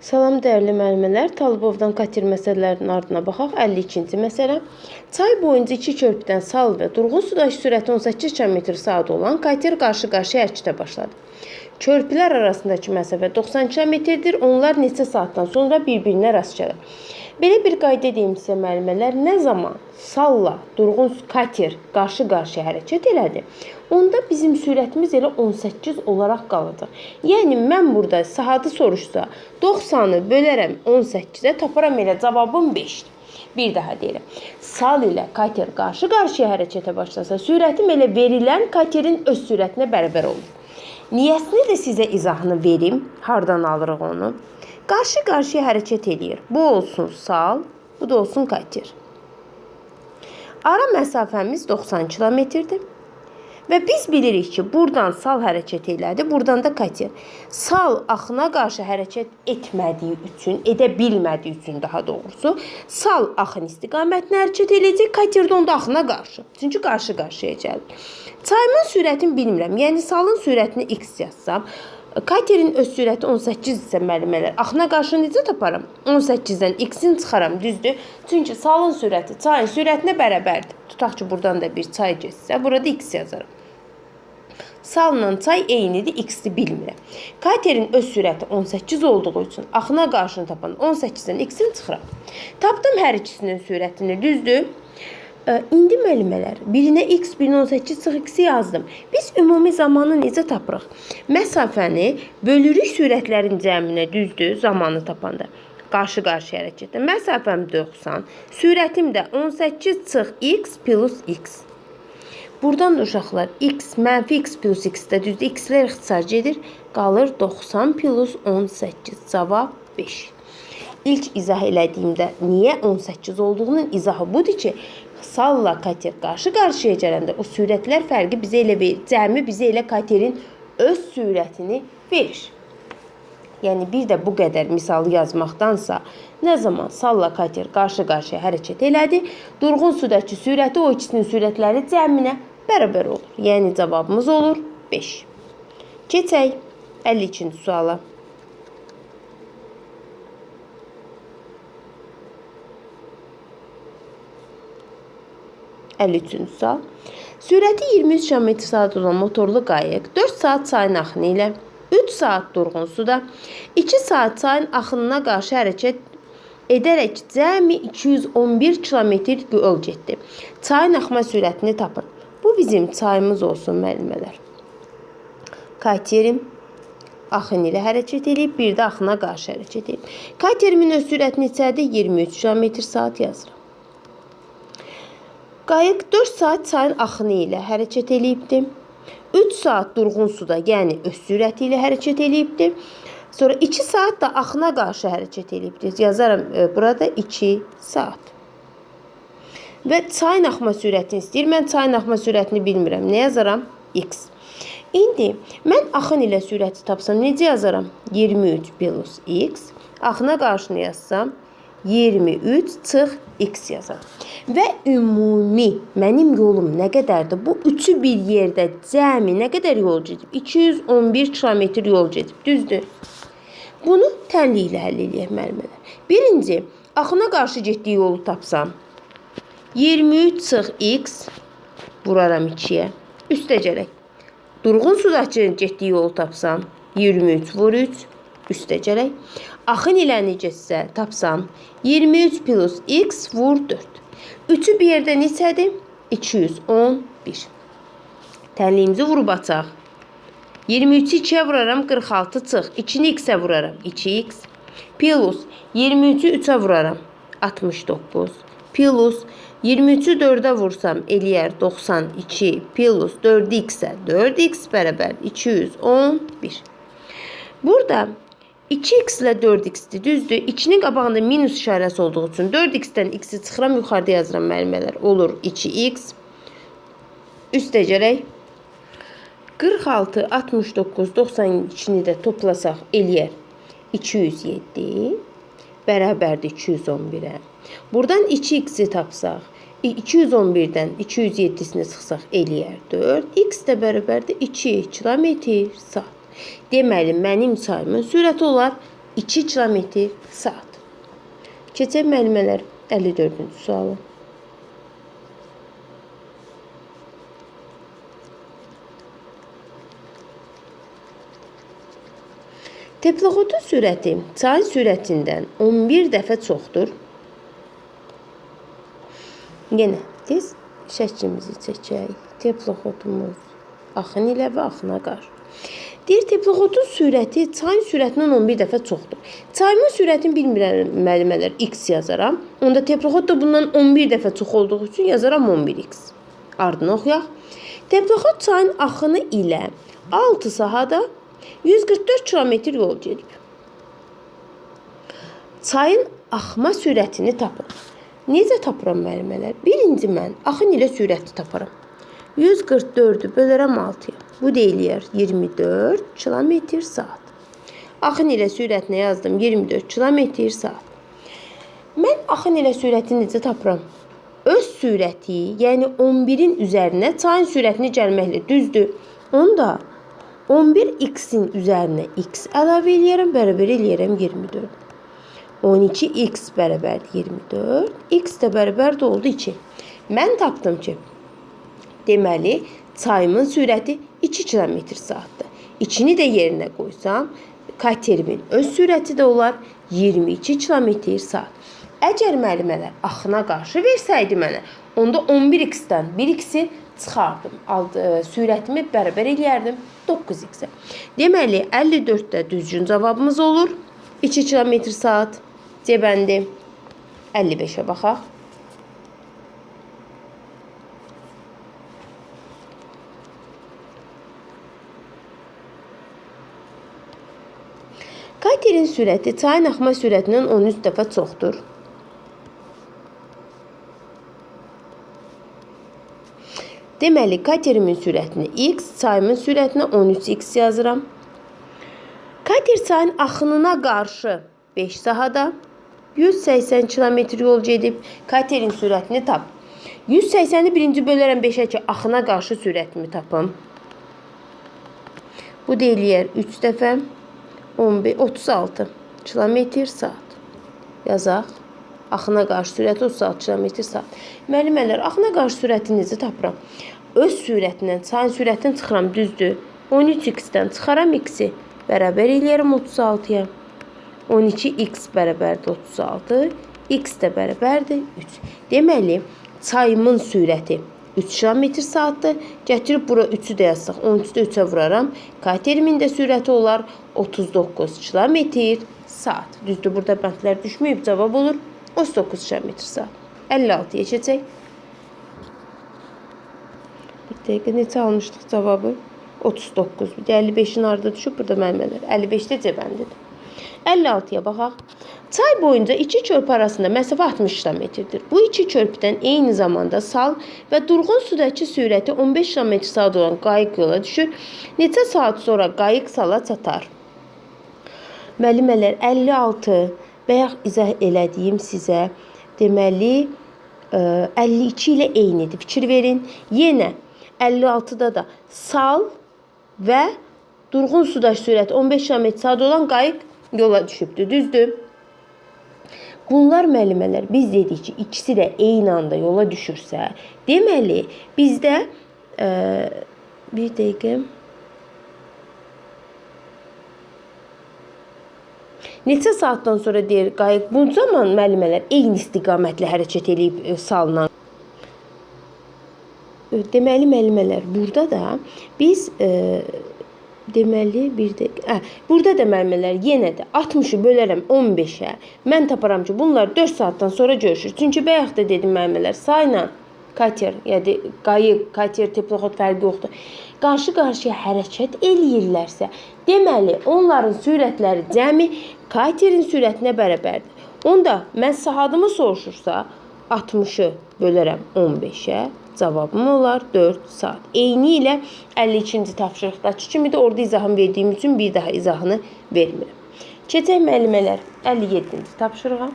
Salam dəyərli müəllimlər, Talibovdan katir məsələlərinin ardına baxaq. 52-ci məsələ. Çay boyunca iki körpüdən sal və durğun sudakı sürəti 18 km/saat olan kater qarşı-qarşıya hərəkətə başladı. Körpülər arasındakı məsafə 90 km-dir. Onlar neçə saatdan sonra bir-birinə rast gəlir. Belə bir qayda deyim sizə müəllimələr, nə zaman salla durğun kater qarşı-qarşıya hərəkət elədi, onda bizim sürətimiz elə 18 olaraq qalacaq. Yəni mən burada saatı soruşsa, 90-ı bölərəm 18-ə, taparam elə cavabım 5-dir. Bir daha deyirəm. Sal ilə kater qarşı-qarşıya hərəkətə başlasa, sürətim elə verilən katerin öz sürətinə bərabər olur. Niyəsini də sizə izahını verim. Hardan alırıq onu? Qarşı-qarşıya hərəkət eləyir. Bu olsun sal, bu da olsun kater. Ara məsafəmiz 90 kilometrdir. Və biz bilirik ki, buradan sal hərəkət elədi, buradan da kater. Sal axına qarşı hərəkət etmədiyi üçün, edə bilmədiyi üçün daha doğrusu, sal axın istiqamətinə hərəkət eləyəcək, kater də onda axına qarşı. Çünki qarşı-qarşıya gəlir. Çayımın sürətini bilmirəm. Yəni salın sürətini x yazsam, Katerin öz sürəti 18 isə müəllimələr, axına qarşı necə taparam? 18-dən x-in çıxaram, düzdür? Çünki salın sürəti çayın sürətinə bərabərdir. Tutaq ki, buradan da bir çay keçsə, burada x yazaram. Salla çay eynidir, x-i bilmirəm. Katerin öz sürəti 18 olduğu üçün axına qarşını tapan 18-dən x-in çıxıram. Tapdım hər ikisinin sürətini, düzdür? İndi müəllimələr, birinə x, birinə 18 çıx x yazdım. Biz ümumi zamanı necə tapırıq? Məsafəni bölürük sürətlərin cəminə, düzdür, zamanı tapanda. Qarşı-qarşı hərəkətdə. Məsafəm 90, sürətim də 18 çıx x plus x. Buradan da uşaqlar x mənfi x plus x-də düzdür. X-lər ixtisar. Qalır 90 plus 18. Cavab 5. İlk izah elədiyimdə niyə 18 olduğunun izahı budur ki, salla kater qarşı-qarşıya gələndə o sürətlər fərqi bizə elə verir. Cəmi bizə elə katerin öz sürətini verir. Yəni bir də bu qədər misalı yazmaqdansa, nə zaman salla kater qarşı-qarşıya hərəkət elədi, durğun sudakı sürəti o ikisinin sürətləri cəminə bərabər olur. Yəni cavabımız olur 5. Keçək 52-ci suala. Əlli sual. Sürəti 23 km/saat olan motorlu qayıq 4 saat çayın axını ilə 3 saat durğun suda 2 saat çayın axınına qarşı hərəkət edərək cəmi 211 kilometr yol getdi. Çayın axma sürətini tapın. Bu bizim çayımız olsun müəllimələr. Katerim axın ilə hərəkət edib, bir də axına qarşı hərəkət edib. Katerimin öz sürəti neçədir? 23 km/saat yazıram. Qayıq 4 saat çayın axını ilə hərəkət eləyibdi. 3 saat durğun suda, yəni öz sürəti ilə hərəkət eləyibdi. Sonra 2 saat da axına qarşı hərəkət eləyibdi. Yazaram e, burada 2 saat. Və çayın axma sürətini istəyir. Mən çayın axma sürətini bilmirəm. Nə yazaram? X. İndi mən axın ilə sürəti tapsam necə yazaram? 23 plus x. Axına qarşını yazsam 23 çıx x yazaram. Və ümumi mənim yolum nə qədərdir? Bu üçü bir yerdə cəmi nə qədər yol gedib? 211 kilometr yol gedib. Düzdür? Bunu tənliklə həll müəllimələr. Birinci, axına qarşı getdiyi yolu tapsam, 23 çıx x vuraram 2-yə. Üstə gələk. Durğun sudakı getdiyi yolu tapsam, 23 vur 3 üstə gələk. Axın ilə necəsə tapsam, 23 plus x vur 4. 3-ü bir yerdə neçədir? 211. Tənliyimizi vurub açaq. 23-ü 2-yə vuraram, 46 çıx. 2-ni x-ə vuraram, 2x. Plus 23-ü 3-ə vuraram, 69. Plus 23-ü 4-ə vursam eləyər 92 plus 4x-ə 4x bərabər 211. Burada 2x ilə 4x-dir, düzdür? 2-nin qabağında minus işarəsi olduğu üçün 4x-dən x-i çıxıram, yuxarıda yazıram müəllimələr. Olur 2x. Üstə gələk. 46, 69, 92-ni də toplasaq eləyər 207 bərabərdir 211-ə. Buradan 2x-i tapsaq, 211-dən 207-sini çıxsaq eləyər 4. X də bərabərdir 2 kilometr saat. Deməli, mənim çayımın sürəti olar 2 kilometr saat. Keçək müəllimələr 54-cü sualı. Teploxodun sürəti çayın sürətindən 11 dəfə çoxdur. Yenə tez şəklimizi çəkək. Teploxodumuz axın ilə və axına qarşı. Deyir teploxodun sürəti çayın sürətindən 11 dəfə çoxdur. Çayımın sürətini bilmirəm müəllimələr x yazaram. Onda teploxod da bundan 11 dəfə çox olduğu üçün yazaram 11x. Ardını oxuyaq. Teploxod çayın axını ilə 6 sahada 144 kilometr yol gedib. Çayın axma sürətini tapın. Necə tapıram müəllimələr? Birinci mən axın ilə sürəti taparam. 144-ü bölərəm 6-ya. Bu deyilər 24 kilometr saat. Axın ilə sürətini yazdım 24 kilometr saat. Mən axın ilə sürəti necə tapıram? Öz sürəti, yəni 11-in üzərinə çayın sürətini gəlməklə düzdür. Onda 11x-in üzərinə x əlavə eləyərəm, bərabər eləyərəm 24. 12x bərabər 24, x də bərabər də oldu 2. Mən tapdım ki, deməli çayımın sürəti 2 km saatdır. 2-ni də yerinə qoysam, katerimin öz sürəti də olar 22 km saat. Əgər müəllimələr axına qarşı versəydi mənə, onda 11x-dən 1x-i çıxardım. Aldı, sürətimi bərabər eləyərdim 9x-ə. Deməli 54-də düzgün cavabımız olur. 2 km saat. C bəndi 55-ə baxaq. Katerin sürəti çayın axma sürətindən 13 dəfə çoxdur. Deməli, katerimin sürətini x, çayımın sürətinə 13x yazıram. Kater çayın axınına qarşı 5 sahada 180 km yol gedib. Katerin sürətini tap. 180-i birinci bölərəm 5-ə ki, axına qarşı sürətimi tapım. Bu deyilər 3 dəfə 15 36 km saat. Yazaq. Axına qarşı sürəti 36 km saat. Müəllimələr, axına qarşı sürəti necə tapıram? Öz sürətindən, çayın sürətini çıxıram, düzdür? 13x-dən çıxaram x-i. Bərabər eləyərəm 36-ya. 12x bərabərdir 36, x də bərabərdir 3. Deməli, çayımın sürəti 3 km saatdır. Gətirib bura 3-ü də yazsaq, 13-də 3-ə vuraram. Katerimin də sürəti olar 39 km saat. Düzdür, burada bəndlər düşməyib, cavab olur 39 km saat. 56-ya keçək. Bir dəqiqə neçə almışdıq cavabı? 39. Bir də 55-in ardı düşüb burada müəllimələr. 55-də cəbəndidir. 56-ya baxaq. Çay boyunca iki körpü arasında məsafə 60 km-dir. Bu iki körpüdən eyni zamanda sal və durğun sudakı sürəti 15 km/saat olan qayıq yola düşür. Neçə saat sonra qayıq sala çatar? Müəllimələr 56 bayaq izah elədiyim sizə deməli ə, 52 ilə eynidir. Fikir verin. Yenə 56-da da sal və durğun sudakı sürəti 15 km/saat olan qayıq yola düşübdür. Düzdür? Bunlar müəllimələr biz dedik ki, ikisi də eyni anda yola düşürsə, deməli bizdə ə, bir dəqiqə Neçə saatdan sonra deyir qayıq bu zaman müəllimələr eyni istiqamətlə hərəkət eləyib ə, salınan Deməli müəllimələr, burada da biz e, deməli bir də hə, burada da müəllimələr yenə də 60-ı bölərəm 15-ə. Mən taparam ki, bunlar 4 saatdan sonra görüşür. Çünki bayaq da dedim müəllimələr, sayla kater, yəni qayıq, kater, teploxod fərqi yoxdur. Qarşı-qarşıya hərəkət eləyirlərsə, deməli onların sürətləri cəmi katerin sürətinə bərabərdir. Onda mən saatımı soruşursa 60-ı bölərəm 15-ə. Cavabım olar 4 saat. Eyni ilə 52-ci tapşırıqdakı kimi də orada izahını verdiyim üçün bir daha izahını vermirəm. Keçək müəllimələr 57-ci tapşırığa.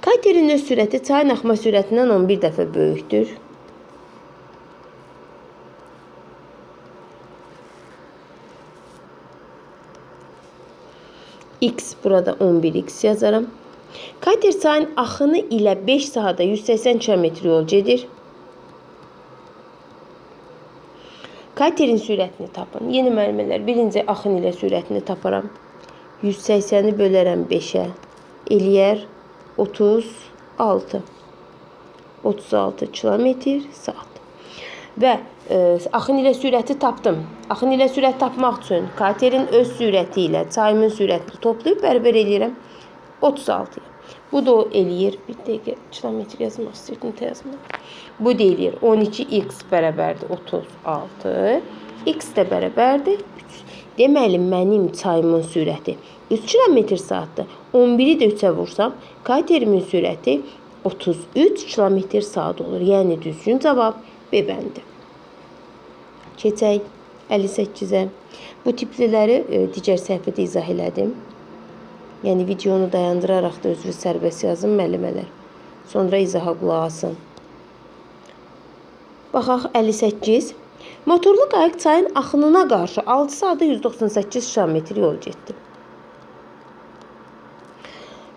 Katerin öz sürəti çayın axma sürətindən 11 dəfə böyükdür. X burada 11x yazaram. Kater çayın axını ilə 5 sahada 180 km yol gedir. Katerin sürətini tapın. Yeni müəllimələr, birinci axın ilə sürətini taparam. 180-i bölərəm 5-ə. Eləyər 36. 36 kilometr saat. Və axın ilə sürəti tapdım. Axın ilə sürət tapmaq üçün katerin öz sürəti ilə çayımın sürətini toplayıb bərabər eləyirəm 36-ya. Bu da o eləyir. Bir dəqiqə kilometr yazmaq istəyirdim, tə yazmaq. Bu da eləyir 12x bərabərdir 36. X də bərabərdir 3. Deməli mənim çayımın sürəti 3 km saatdır. 11-i də 3-ə vursam, katerimin sürəti 33 km saat olur. Yəni düzgün cavab B bəndi. Keçək 58-ə. Bu tipliləri e, digər səhifədə izah elədim. Yəni videonu dayandıraraq da özünüz sərbəst yazın müəllimələr. Sonra izaha qulaq asın. Baxaq 58. Motorlu qayıq çayın axınına qarşı 6 saatda 198 km yol getdi.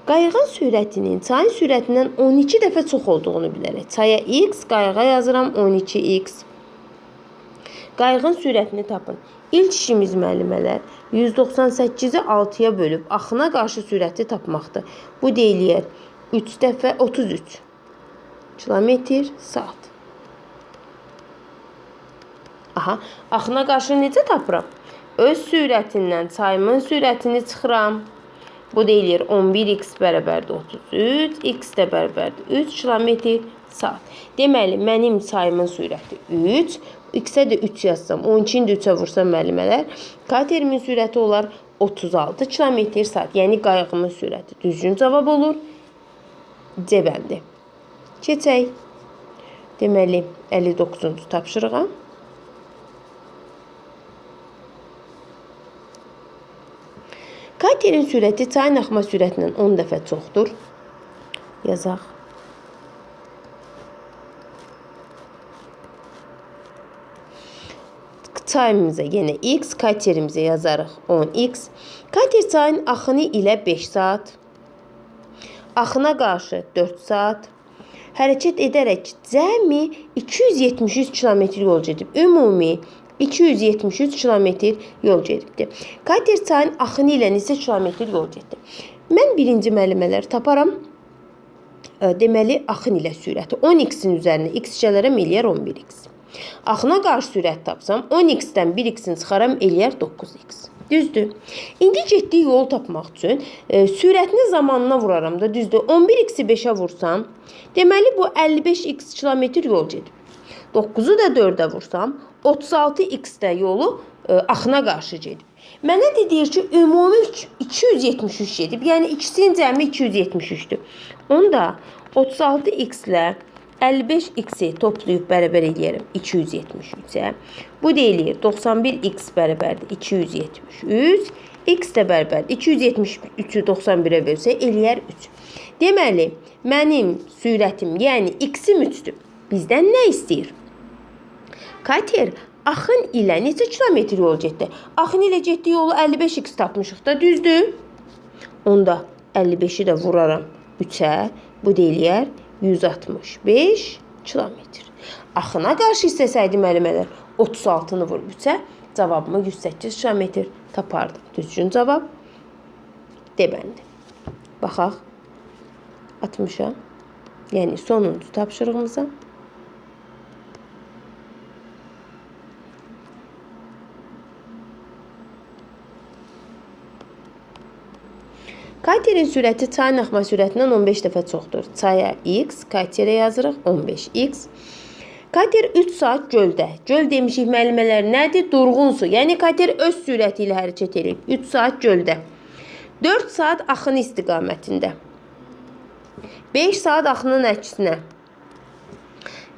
Qayığın sürətinin çayın sürətindən 12 dəfə çox olduğunu bilərək çaya x, qayığa yazıram 12x. Qayığın sürətini tapın. İlk işimiz müəllimələr 198-i 6-ya bölüb axına qarşı sürəti tapmaqdır. Bu deyilər 3 dəfə 33 kilometr saat. Aha, axına qarşı necə tapıram? Öz sürətindən çayımın sürətini çıxıram. Bu deyilir 11x bərabərdir 33, x də bərabərdir 3 km saat. Deməli, mənim çayımın sürəti 3, x-ə də 3 yazsam, 12-ni də 3-ə vursam müəllimələr, katerimin sürəti olar 36 km saat. Yəni qayığımın sürəti düzgün cavab olur. C bəndi. Keçək. Deməli, 59-cu tapşırığa. Katerin sürəti çayın axma sürətindən 10 dəfə çoxdur. Yazaq. Çayımıza yenə x, katerimizə yazarıq 10x. Kater çayın axını ilə 5 saat, axına qarşı 4 saat hərəkət edərək cəmi 273 kilometr yol gedib. Ümumi 273 kilometr yol gedibdi. Kater çayın axını ilə neçə kilometr yol getdi? Mən birinci müəllimələri taparam. Deməli, axın ilə sürəti 10x-in üzərinə x gələrəm eləyər 11x. Axına qarşı sürət tapsam 10x-dən 1x-ni çıxaram eləyər 9x. Düzdür. İndi getdiyi yol tapmaq üçün e, sürətini zamanına vuraram da, düzdür. 11x-i 5-ə vursam, deməli bu 55x kilometr yol gedib. 9-u da 4-ə vursam, 36x də yolu e, axına qarşı gedib. Mənə də deyir ki, ümumi 273 gedib. Yəni ikisinin cəmi 273-dür. Onda 36x ilə 55x-i toplayıb bərabər eləyərəm 273-ə. Bu deyilir 91x bərabərdir 273. x də bərabərdir 273-ü 91-ə bölsə eləyər 3. Deməli, mənim sürətim, yəni x-im 3-dür. Bizdən nə istəyir? Kater axın ilə neçə kilometr yol getdi? Axın ilə getdiyi yolu 55x tapmışıq da, düzdür? Onda 55-i də vuraram 3-ə. Bu deyilər 165 kilometr. Axına qarşı istəsəydi müəllimələr 36-nı vurub 3-ə, cavabımı 108 kilometr tapardım. Düzgün cavab D bəndi. Baxaq 60-a. Yəni sonuncu tapşırığımıza. Katerin sürəti çayın axma sürətindən 15 dəfə çoxdur. Çaya x, katerə yazırıq 15x. Kater 3 saat göldə. Göl demişik müəllimələr nədir? Durğun su. Yəni kater öz sürəti ilə hərəkət edir. 3 saat göldə. 4 saat axın istiqamətində. 5 saat axının əksinə.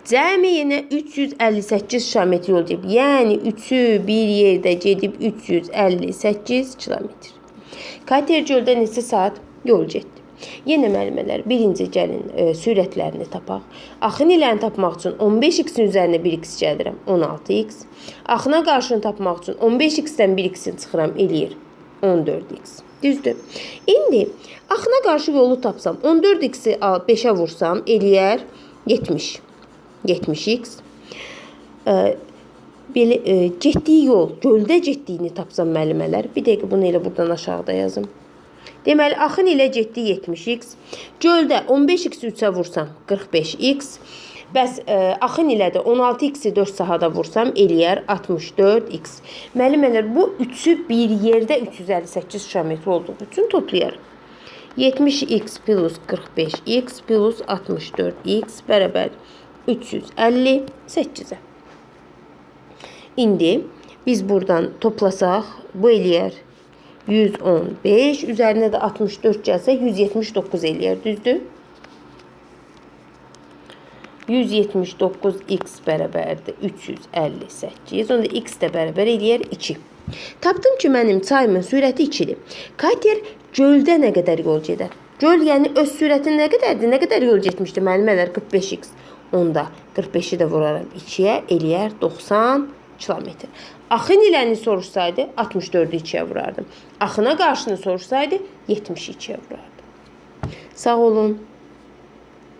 Cəmi yenə 358 km yol gedib. Yəni 3-ü bir yerdə gedib 358 km. Kater göldə neçə saat yol getdi? Yenə müəllimələr, birinci gəlin e, sürətlərini tapaq. Axın iləni tapmaq üçün 15x-in üzərinə 1x gəlirəm, 16x. Axına qarşını tapmaq üçün 15x-dən 1x-in çıxıram, eləyir 14x. Düzdür. İndi axına qarşı yolu tapsam, 14x-i 5-ə vursam, eləyər 70. 70x. E, belə e, getdiyi yol, göldə getdiyini tapsam müəllimələr, bir dəqiqə bunu elə buradan aşağıda yazım. Deməli, axın ilə getdi 70x. Göldə 15x 3-ə vursam 45x. Bəs ə, axın ilə də 16x-i 4 sahada vursam eləyər 64x. Müəllimələr, bu üçü bir yerdə 358 kilometr olduğu üçün toplayarıq. 70x plus 45x plus 64x bərabər 358-ə. İndi biz buradan toplasaq, bu eləyər 115, üzərinə də 64 gəlsə 179 eləyər, düzdür? 179x bərabərdir 358. Onda x də bərabər eləyər 2. Tapdım ki, mənim çayımın sürəti 2-dir. Kater göldə nə qədər yol gedər? Göl yəni öz sürəti nə qədərdir? Nə qədər yol getmişdi müəllimələr? 45x. Onda 45-i də vuraram 2-yə, eləyər 90 kilometr. Axın iləni soruşsaydı 64-ü 2-yə vurardım. Axına qarşını soruşsaydı 72-yə vurardım. Sağ olun.